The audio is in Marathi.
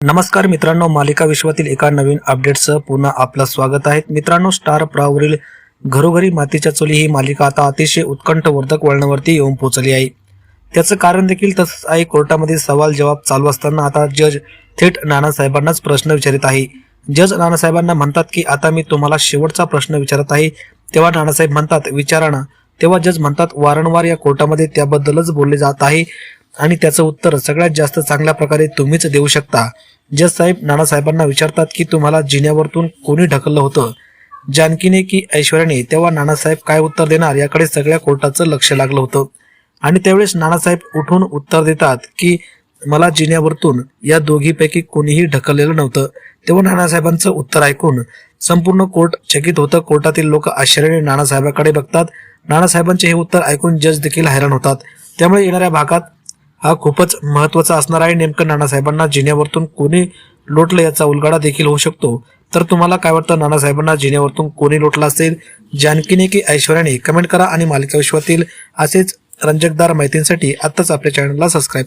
नमस्कार मित्रांनो मालिका विश्वातील एका नवीन अपडेटसह पुन्हा आपलं स्वागत आहे. मित्रांनो स्टार प्रावरील घरोघरी मातीच्या चुली ही मालिका आता अतिशय उत्कंठवर्धक वळणावरती येऊन पोहोचली आहे. त्याचं कारण देखील तसंच आहे कोर्टामध्ये सवाल जवाब चालू असताना आता जज थेट नानासाहेबांनाच प्रश्न विचारित आहे. जज नानासाहेबांना म्हणतात की आता मी तुम्हाला शेवटचा प्रश्न विचारत आहे. तेव्हा नानासाहेब म्हणतात विचारणा तेव्हा जज म्हणतात वारंवार या कोर्टामध्ये त्याबद्दलच बोलले जात आहे. आणि त्याचं उत्तर सगळ्यात जास्त चांगल्या प्रकारे तुम्हीच देऊ शकता. जज साहेब नानासाहेबांना विचारतात की तुम्हाला जिन्यावरतून कोणी ढकललं होतं? जानकीने की ऐश्वर्याने तेव्हा नानासाहेब काय उत्तर देणार याकडे सगळ्या कोर्टाचं लक्ष लागलं होतं. आणि त्यावेळेस नानासाहेब उठून उत्तर देतात की मला जिन्यावरतून या दोघीपैकी कोणीही ढकललेलं नव्हतं. तेव्हा नानासाहेबांचं उत्तर ऐकून संपूर्ण कोर्ट चकित होतं. कोर्टातील लोक आश्चर्याने नानासाहेबाकडे बघतात. नानासाहेबांचे हे उत्तर ऐकून जज देखील हैराण होतात. त्यामुळे येणाऱ्या भागात हा खूपच महत्त्वाचा असणार आहे नेमकं नानासाहेबांना जिन्यावरतून कोणी लोटलं याचा उलगडा देखील होऊ शकतो. तर तुम्हाला काय वाटतं नानासाहेबांना जिन्यावरतून कोणी लोटला असेल? जानकीने की ऐश्वर्याने? कमेंट करा आणि मालिका विश्वातील असेच रंजकदार माहितींसाठी आत्ताच आपल्या चॅनलला सबस्क्राईब करा.